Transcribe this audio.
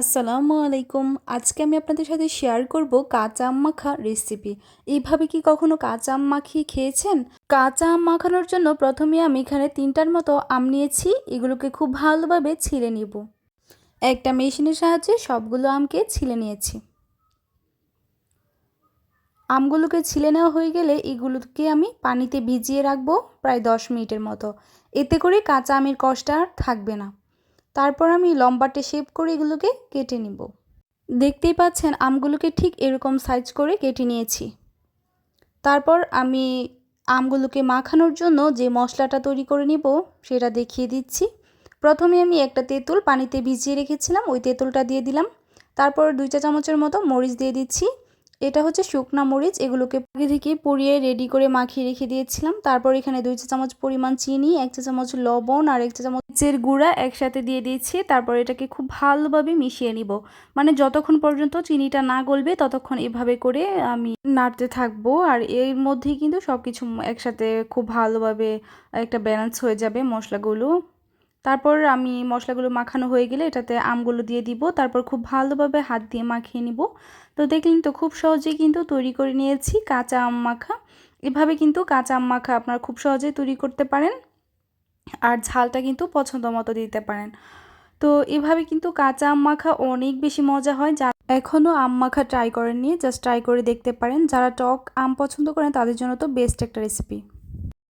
আসসালামু আলাইকুম। আজকে আমি আপনাদের সাথে শেয়ার করব কাঁচা আম মাখা রেসিপি এইভাবে কি কখনো কাঁচা আম মাখিয়ে খেয়েছেন? কাঁচা আম মাখানোর জন্য প্রথমে আমি এখানে তিনটার মতো আম নিয়েছি, এগুলোকে খুব ভালোভাবে ছিলে নিব। একটা মেশিনের সাহায্যে সবগুলো আমকে ছিলে নিয়েছি। আমগুলোকে ছিলে নেওয়া হয়ে গেলে এগুলোকে আমি পানিতে ভিজিয়ে রাখব প্রায় দশ মিনিটের মতো। এতে করে কাঁচা আমের কষ্ট আর থাকবে না। তারপর আমি লম্বাটে শেপ করে এগুলোকে কেটে নিব। দেখতেই পাচ্ছেন আমগুলোকে ঠিক এরকম সাইজ করে কেটে নিয়েছি। তারপর আমি আমগুলোকে মাখানোর জন্য যে মশলাটা তৈরি করে নিব সেটা দেখিয়ে দিচ্ছি। প্রথমে আমি একটা তেঁতুল পানিতে ভিজিয়ে রেখেছিলাম, ওই তেঁতুলটা দিয়ে দিলাম। তারপর দুই চা চামচের মতো মরিচ দিয়ে দিচ্ছি। এটা হচ্ছে শুকনা মরিচ, এগুলোকে আগে থেকে পুড়িয়ে রেডি করে মাখিয়ে রেখে দিয়েছিলাম। তারপর এখানে দুই চা চামচ পরিমাণ চিনি, এক চা চামচ লবণ আর এক চা চামচের গুঁড়া একসাথে দিয়ে দিয়েছি। তারপর এটাকে খুব ভালোভাবে মিশিয়ে নিব। মানে যতক্ষণ পর্যন্ত চিনিটা না গলবে, ততক্ষণ এভাবে করে আমি নাড়তে থাকব। আর এর মধ্যেই কিন্তু সব কিছু একসাথে খুব ভালোভাবে একটা ব্যালেন্স হয়ে যাবে মশলাগুলো। তারপর আমি মশলাগুলো মাখানো হয়ে গেলে এটাতে আমগুলো দিয়ে দিব। তারপর খুব ভালোভাবে হাত দিয়ে মাখিয়ে নিব। তো দেখলেন তো খুব সহজেই কিন্তু তৈরি করে নিয়েছি কাঁচা আম মাখা। এভাবে কিন্তু কাঁচা আম মাখা আপনারা খুব সহজেই তৈরি করতে পারেন। আর ঝালটা কিন্তু পছন্দ মতো দিতে পারেন। তো এভাবে কিন্তু কাঁচা আম মাখা অনেক বেশি মজা হয়। যা এখনও আম মাখা ট্রাই করেননি, জাস্ট ট্রাই করে দেখতে পারেন। যারা টক আম পছন্দ করেন, তাদের জন্য তো বেস্ট একটা রেসিপি।